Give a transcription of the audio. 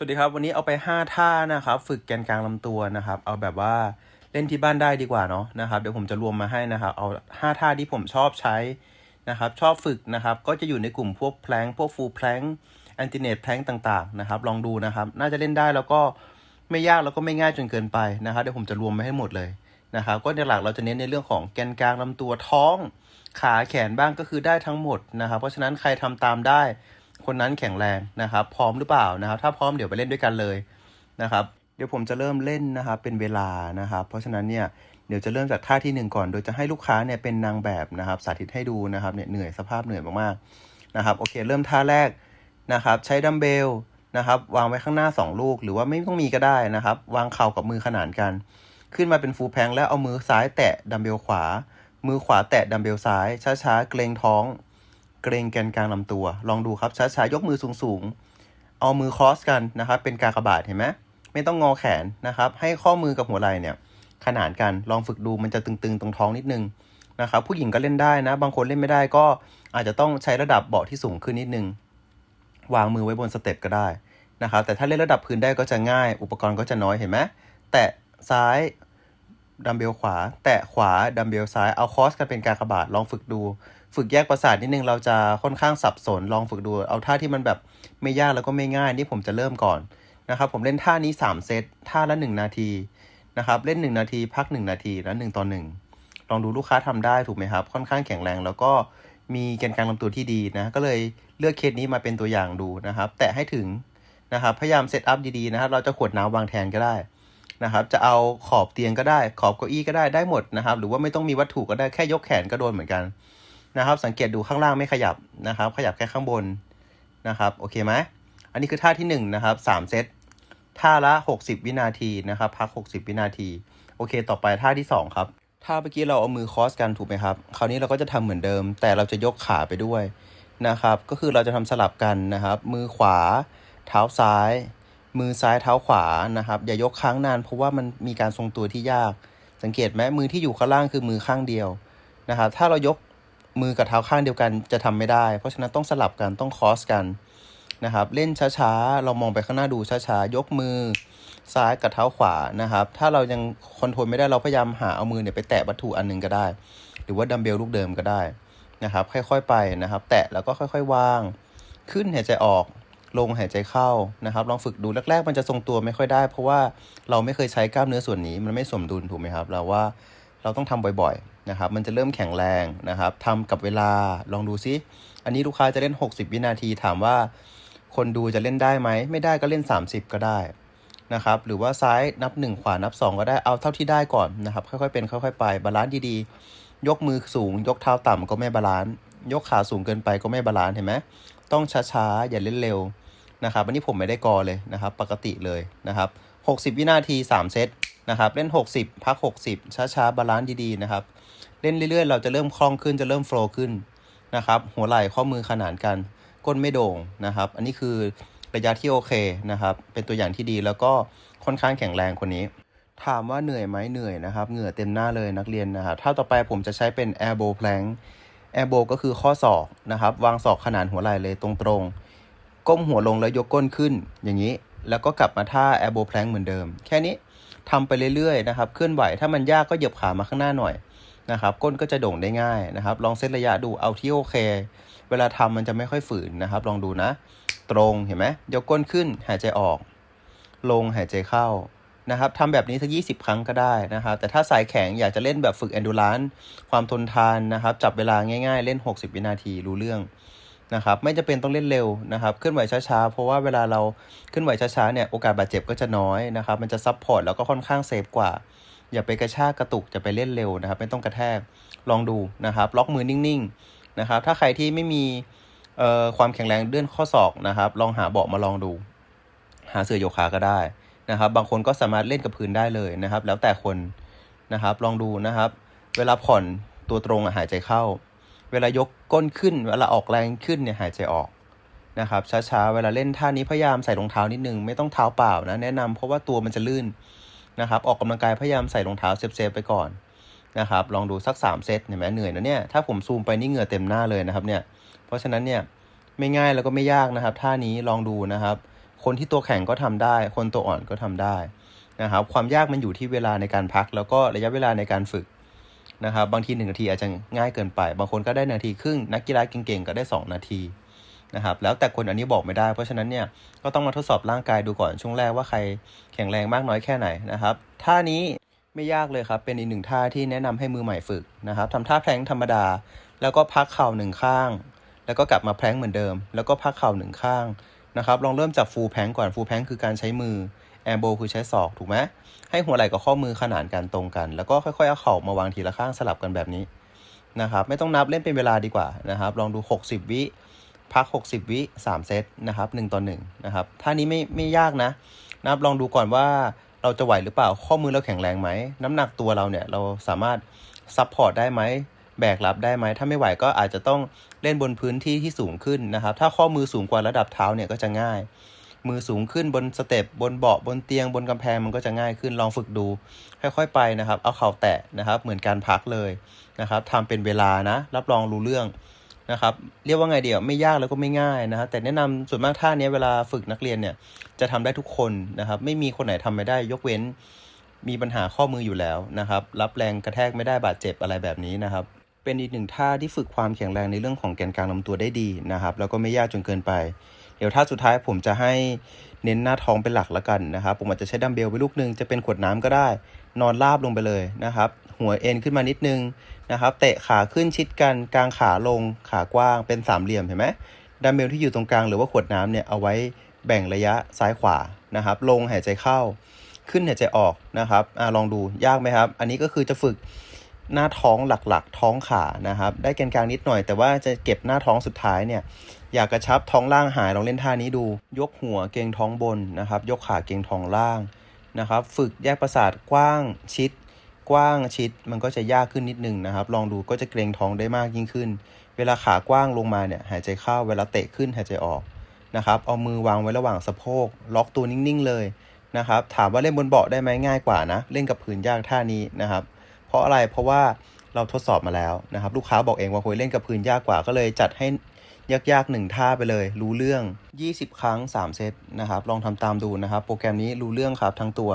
สวัสดีครับวันนี้เอาไป 5 ท่านะครับ ฝึกแกนกลางลำตัวนะครับ เอาแบบว่าเล่นที่บ้านได้ดีกว่าเนาะนะครับเดี๋ยวผมจะรวมมาให้นะครับ เอา 5 ท่าที่ผมชอบใช้นะครับ ชอบฝึกนะครับ ก็จะอยู่ในกลุ่มพวกแพลงพวกฟูลแพลงแอนติเนตแพลงต่างๆนะครับ ลองดูนะครับ น่าจะเล่นได้แล้วก็ไม่ยากแล้วก็ไม่ง่ายจนเกินไปนะครับเดี๋ยวผมจะรวมมาให้หมดเลยนะครับ ก็ในหลักเราจะเน้นในเรื่องของแกนกลางลำตัวท้อง ขาแขนบ้างก็คือได้ทั้งหมดนะครับ เพราะฉะนั้นใครทำตามได้ คนนั้นแข็งแรงนะครับ พร้อมหรือเปล่านะครับ ถ้าพร้อมเดี๋ยวไปเล่นด้วยกันเลยนะครับ เดี๋ยวผมจะเริ่มเล่นนะครับเป็นเวลานะครับ เพราะฉะนั้นเนี่ยเดี๋ยวจะเริ่มจากท่าที่หนึ่งก่อน โดยจะให้ลูกค้าเนี่ยเป็นนางแบบนะครับ สาธิตให้ดูนะครับเนี่ยเหนื่อยสภาพเหนื่อยมากๆนะครับโอเค เริ่มท่าแรกนะครับ ใช้ดัมเบลนะครับวางไว้ข้างหน้า 2 ลูก หรือว่าไม่ต้องมีก็ได้นะครับ วางเข่ากับมือขนานกัน ขึ้นมาเป็นฟูแพงแล้วเอามือซ้ายแตะดัมเบลขวา มือขวาแตะดัมเบลซ้ายช้าๆเกรงท้อง กรงแกนกลางลำตัว ลองดูครับช้าๆยกมือสูงๆ เอามือครอสกันนะครับ เป็นกากบาทเห็นไหมไม่ต้องงอแขนนะครับ ให้ข้อมือกับหัวไหล่เนี่ย ขนานกันลองฝึกดูมันจะตึงๆ ตรงท้องนิดนึงนะครับ ผู้หญิงก็เล่นได้นะ บางคนเล่นไม่ได้ก็อาจจะต้องใช้ระดับเบาะที่สูงขึ้นนิดนึง วางมือไว้บนสเต็ปก็ได้นะครับ แต่ถ้าเล่นระดับพื้นได้ก็จะง่าย อุปกรณ์ก็จะน้อยเห็นไหมแตะซ้ายดัมเบลขวา แตะขวาดัมเบลซ้ายเอาคอสกันเป็นการกระบาทลองฝึกดู ฝึกแยกประสาทนิดนึงเราจะค่อนข้างสับสนลองฝึกดู เอาท่าที่มันแบบไม่ยากแล้วก็ไม่ง่ายนี่ผมจะเริ่มก่อนนะครับผมเล่นท่านี้ 3 เซตท่าละ 1 นาทีนะครับเล่น 1 นาทีพัก 1 นาทีแล้ว1ต่อ1ลองดูลูกค้าทำได้ถูกไหมครับ ค่อนข้างแข็งแรง แล้วก็มีแกนกลางลำตัวที่ดีนะก็เลยเลือกเคสนี้มาเป็นตัวอย่างดูนะครับ แตะให้ถึงนะครับพยายามเซตอัพดีๆนะครับเราจะขวดน้ำวางแทนก็ได้นะครับจะเอาขอบเตียงก็ได้ ขอบเก้าอี้ก็ได้ได้หมดนะครับ หรือว่าไม่ต้องมีวัตถุก็ได้แค่ยกแขนก็โดนเหมือนกัน นะครับ สังเกตดูข้างล่างไม่ขยับนะครับ ขยับแค่ข้างบนนะครับ โอเคไหม อันนี้คือท่าที่1นงนะครับสามเซต ท่าละ 60 วินาทีนะครับ พัก 60 วินาที โอเค ต่อไปท่าที่ 2 ครับ ท่าเมื่อกี้เราเอามือคอสกันถูกไหมครับ คราวนี้เราก็จะทำเหมือนเดิม แต่เราจะยกขาไปด้วยนะครับ ก็คือเราจะทำสลับกันนะครับ มือขวา เท้าซ้าย มือซ้ายเท้าขวา นะครับ อย่ายกค้างนานเพราะว่ามันมีการทรงตัวที่ยาก สังเกตไหมมือที่อยู่ข้างล่างคือมือข้างเดียวนะครับ ถ้าเรายก มือกับเท้าข้างเดียวกันจะทำไม่ได้ เพราะฉะนั้นต้องสลับกันต้องคอสกันนะครับ เล่นช้าๆ เรามองไปข้างหน้าดูช้าๆ ยกมือซ้ายกับเท้าขวานะครับ ถ้าเรายังคอนโทรลไม่ได้เราพยายามหาเอามือเนี่ยไปแตะวัตถุอันหนึงก็ได้ หรือว่าดัมเบลลูกเดิมก็ได้นะครับ ค่อยๆไปนะครับ แตะแล้วก็ค่อยๆวาง ขึ้นหายใจออก ลงหายใจเข้านะครับ ลองฝึกดูแรก ๆ มันจะทรงตัวไม่ค่อยได้ เพราะว่าเราไม่เคยใช้กล้ามเนื้อส่วนนี้มันไม่สมดุลถูกไหมครับ เราว่าเราต้องทำบ่อยๆ นะครับมันจะเริ่มแข็งแรงนะครับทำกับเวลาลองดูซิ อันนี้ลูกค้าจะเล่น 60 วินาทีถามว่า คนดูจะเล่นได้ไหม ไม่ได้ก็เล่น 30 ก็ได้นะครับหรือว่าซ้ายนับ 1 ขวานับ 2 ก็ได้เอาเท่าที่ได้ก่อนนะครับค่อยๆเป็นค่อยๆไปบาลานซ์ดีๆ ยกมือสูง ยกเท้าต่ำก็ไม่บาลานซ์ยกขาสูงเกินไปก็ไม่บาลานซ์เห็นไหมต้องช้าๆ อย่าเล่นเร็วนะครับอันนี้ผมไม่ได้กอเลยนะครับ ปกติเลยนะครับ 60 วินาที 3 เซตนะครับ เล่น 60 พัก 60 ช้าๆ บาลานซ์ดีๆ นะครับ เล่นเรื่อยๆ เราจะเริ่มคล่องขึ้นจะเริ่มโฟล์ขึ้นนะครับหัวไหล่ข้อมือขนานกัน ก้นไม่โด่งนะครับ อันนี้คือระยะที่โอเคนะครับ เป็นตัวอย่างที่ดีแล้วก็ค่อนข้างแข็งแรงคนนี้ ถามว่าเหนื่อยไหมเหนื่อยนะครับ เหงื่อเต็มหน้าเลยนักเรียนนะครับถ้าต่อไปผมจะใช้เป็น air bow plank air bow ก็คือข้อศอกนะครับ วางศอกขนานหัวไหล่เลยตรงๆ ก้มหัวลงแล้วยกก้นขึ้นอย่างนี้ แล้วก็กลับมาท่า air bow plank เหมือนเดิม แค่นี้ทำไปเรื่อยๆนะครับ เคลื่อนไหวถ้ามันยากก็เหยียบขามาข้างหน้าหน่อย นะครับก้นก็จะโด่งได้ง่ายนะครับ ลองเซตระยะดูเอาที่โอเค เวลาทำมันจะไม่ค่อยฝืนนะครับ ลองดูนะ ตรงเห็นไหมยกก้นขึ้นหายใจออก ลงหายใจเข้านะครับทำแบบนี้สักยี่สิบครั้งก็ได้นะครับ แต่ถ้าสายแข็งอยากจะเล่นแบบฝึก endurance ความทนทานนะครับ จับเวลาง่ายๆ เล่น 60 วินาทีรู้เรื่องนะครับ ไม่จะเป็นต้องเล่นเร็วนะครับ เคลื่อนไหวช้าๆ เพราะว่าเวลาเราเคลื่อนไหวช้าๆ เนี่ย โอกาสบาดเจ็บก็จะน้อยนะครับ มันจะซับพอร์ตแล้วก็ค่อนข้างเซฟกว่า อย่าไปกระชากกระตุกจะไปเล่นเร็วนะครับ ไม่ต้องกระแทกลองดูนะครับ ล็อกมือนิ่งๆนะครับ ถ้าใครที่ไม่มีความแข็งแรงเลื่อนข้อศอกนะครับ ลองหาเบาะมาลองดู หาเสื่อโยคะก็ได้นะครับ บางคนก็สามารถเล่นกับพื้นได้เลยนะครับ แล้วแต่คนนะครับ ลองดูนะครับ เวลาผ่อนตัวตรงหายใจเข้า เวลายกก้นขึ้น เวลาออกแรงขึ้นเนี่ยหายใจออกนะครับช้าๆ เวลาเล่นท่านี้พยายามใส่รองเท้านิดนึง ไม่ต้องเท้าเปล่านะแนะนำเพราะว่าตัวมันจะลื่น นะครับออกกำลังกายพยายามใส่รองเท้าเซฟๆไปก่อนนะครับลองดูสัก 3 เซตเห็นไหมเหนื่อยนะเนี่ยถ้าผมซูมไปนี่เหงื่อเต็มหน้าเลยนะครับเนี่ยเพราะฉะนั้นเนี่ยไม่ง่ายแล้วก็ไม่ยากนะครับท่านี้ลองดูนะครับ คนที่ตัวแข็งก็ทำได้ คนตัวอ่อนก็ทำได้นะครับความยากมันอยู่ที่เวลาในการพัก แล้วก็ระยะเวลาในการฝึกนะครับบางทีหนึ่งนาทีอาจจะง่ายเกินไป บางคนก็ได้นาทีครึ่งนักกีฬาเก่งๆก็ได้สองนาที นะครับแล้วแต่คนอันนี้บอกไม่ได้ เพราะฉะนั้นเนี่ยก็ต้องมาทดสอบร่างกายดูก่อนช่วงแรกว่าใครแข็งแรงมากน้อยแค่ไหนนะครับท่านี้ไม่ยากเลยครับ เป็นอีกหนึ่งท่าที่แนะนำให้มือใหม่ฝึกนะครับทำท่าแพลงธรรมดา แล้วก็พักเข่าหนึ่งข้าง แล้วก็กลับมาแพลงเหมือนเดิม แล้วก็พักเข่าหนึ่งข้างนะครับลองเริ่มจากฟูลแพลงก่อนฟูลแพลงคือการใช้มือแอร์โบคือใช้ศอกถูกไหมให้หัวไหล่กับข้อมือขนานกันตรงกัน แล้วก็ค่อยๆเอาเข่ามาวางทีละข้างสลับกันแบบนี้นะครับไม่ต้องนับเล่นเป็นเวลาดีกว่านะครับลองดู 60 วิ พัก 60 วิ 3 เซตนะครับ1ต่อ1นะครับท่านี้ไม่ไม่ยากนะนะครับลองดูก่อนว่าเราจะไหวหรือเปล่าข้อมือเราแข็งแรงไหม น้ำหนักตัวเราเนี่ยเราสามารถซัพพอร์ตได้ไหมแบกรับได้ไหม ถ้าไม่ไหวก็อาจจะต้องเล่นบนพื้นที่ที่สูงขึ้นนะครับ ถ้าข้อมือสูงกว่าระดับเท้าเนี่ยก็จะง่าย มือสูงขึ้นบนสเต็ปบนเบาะบนเตียงบนกำแพงมันก็จะง่ายขึ้นลองฝึกดู ค่อยๆไปนะครับ เอาเข่าแตะนะครับ เหมือนการพักเลยนะครับทำเป็นเวลานะ รับรองรู้เรื่อง นะครับเรียกว่าไงเดียวไม่ยากแล้วก็ไม่ง่ายนะครับแต่แนะนำส่วนมากท่านี้เวลาฝึกนักเรียนเนี่ยจะทำได้ทุกคนนะครับไม่มีคนไหนทำไม่ได้ยกเว้นมีปัญหาข้อมืออยู่แล้วนะครับ รับแรงกระแทกไม่ได้บาดเจ็บอะไรแบบนี้นะครับ เป็นอีกหนึ่งท่าที่ฝึกความแข็งแรงในเรื่องของแกนกลางลำตัวได้ดีนะครับ แล้วก็ไม่ยากจนเกินไป เดี๋ยวท่าสุดท้ายผมจะให้เน้นหน้าท้องเป็นหลักล้วกันนะครับ ผมอาจจะใช้ดัมเบลไปลูกหนึงจะเป็นขวดน้ำก็ได้ นอนราบลงไปเลยนะครับ หัวเอ็นขึ้นมานิดนึงนะครับ เตะขาขึ้นชิดกันกลางขาลงขากว้างเป็นสามเหลี่ยมเห็นไหมดัมเบลที่อยู่ตรงกลางหรือว่าขวดน้ำเนี่ยเอาไว้แบ่งระยะซ้ายขวานะครับ ลงหายใจเข้า ขึ้นหายใจออกนะครับอลองดูยากไหมครับ อันนี้ก็คือจะฝึกหน้าท้องหลักๆ ท้องขานะครับ ได้แกนกลางนิดหน่อย แต่ว่าจะเก็บหน้าท้องสุดท้ายเนี่ยอยากกระชับท้องล่างหายลองเล่นท่านี้ดู ยกหัวเกรงท้องบนนะครับ ยกขาเกรงท้องล่างนะครับ ฝึกแยกประสาทกว้างชิด กว้างชิดมันก็จะยากขึ้นนิดนึงนะครับ ลองดูก็จะเกรงท้องได้มากยิ่งขึ้น เวลาขากว้างลงมาเนี่ยหายใจเข้าเวลาเตะขึ้นหายใจออกนะครับเอามือวางไว้ระหว่างสะโพก ล็อกตัวนิ่งๆเลยนะครับ ถามว่าเล่นบนเบาะได้ไหมง่ายกว่านะ เล่นกับพื้นยากท่านี้นะครับ เพราะอะไรเพราะว่าเราทดสอบมาแล้วนะครับ ลูกค้าบอกเองว่าคุยเล่นกับพื้นยากกว่าก็เลยจัดให้ยากๆหนึ่งท่าไปเลย รู้เรื่อง 20 ครั้ง 3 เซตนะครับ ลองทำตามดูนะครับ โปรแกรมนี้รู้เรื่องครับทั้งตัว